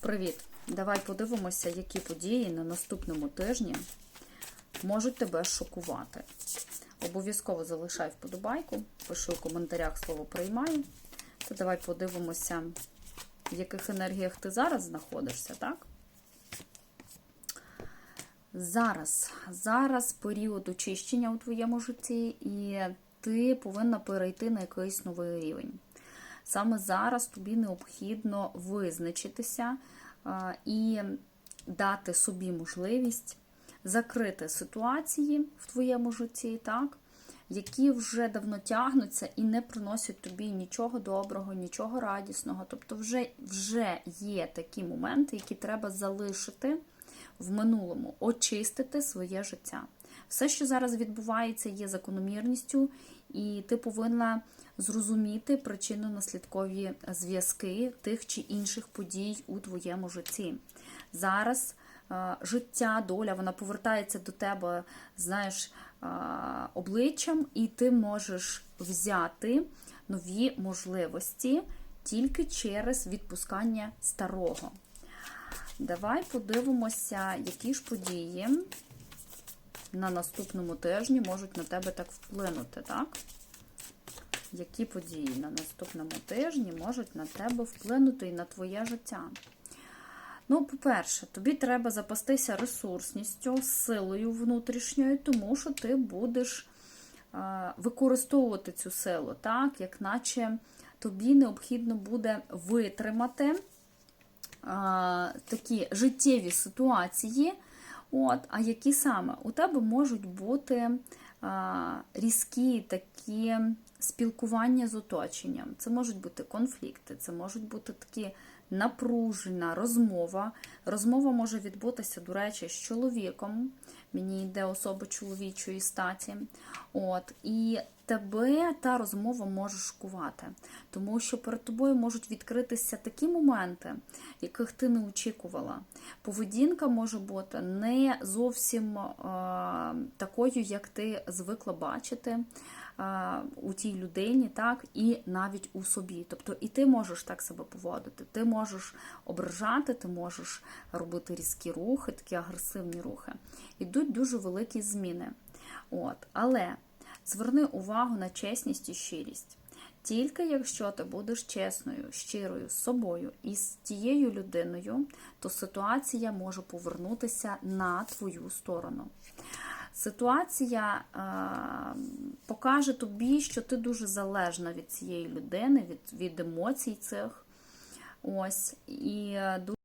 Привіт! Давай подивимося, які події на наступному тижні можуть тебе шокувати. Обов'язково залишай вподобайку, пиши у коментарях слово приймаю. Та давай подивимося, в яких енергіях ти зараз знаходишся, так? Зараз, зараз період очищення у твоєму житті, і ти повинна перейти на якийсь новий рівень. Саме зараз тобі необхідно визначитися і дати собі можливість закрити ситуації в твоєму житті, так, які вже давно тягнуться і не приносять тобі нічого доброго, нічого радісного. Тобто, вже, вже є такі моменти, які треба залишити в минулому, очистити своє життя. Все, що зараз відбувається, є закономірністю, і ти повинна зрозуміти причинно-наслідкові зв'язки тих чи інших подій у твоєму житті. Зараз е, життя, доля, вона повертається до тебе, знаєш, е, обличчям, і ти можеш взяти нові можливості тільки через відпускання старого. Давай подивимося, які ж події на наступному тижні можуть на тебе так вплинути, так? Які події на наступному тижні можуть на тебе вплинути і на твоє життя? Ну, по-перше, тобі треба запастися ресурсністю, силою внутрішньою, тому що ти будеш е, використовувати цю силу, так, як наче тобі необхідно буде витримати е, такі життєві ситуації. От, А які саме? У тебе можуть бути а, різкі такі спілкування з оточенням. Це можуть бути конфлікти, це можуть бути такі напружена розмова. Розмова може відбутися, до речі, з чоловіком. Мені йде особа чоловічої статі. От, І тебе та розмова може шокувати, тому що перед тобою можуть відкритися такі моменти, яких ти не очікувала. Поведінка може бути не зовсім е, такою, як ти звикла бачити е, у тій людині, так, і навіть у собі. Тобто і ти можеш так себе поводити, ти можеш ображати, ти можеш робити різкі рухи, такі агресивні рухи. Ідуть дуже великі зміни. От, Але Зверни увагу на чесність і щирість. Тільки якщо ти будеш чесною, щирою з собою і з тією людиною, то ситуація може повернутися на твою сторону. Ситуація е, покаже тобі, що ти дуже залежна від цієї людини, від, від емоцій цих. Ось, і дуже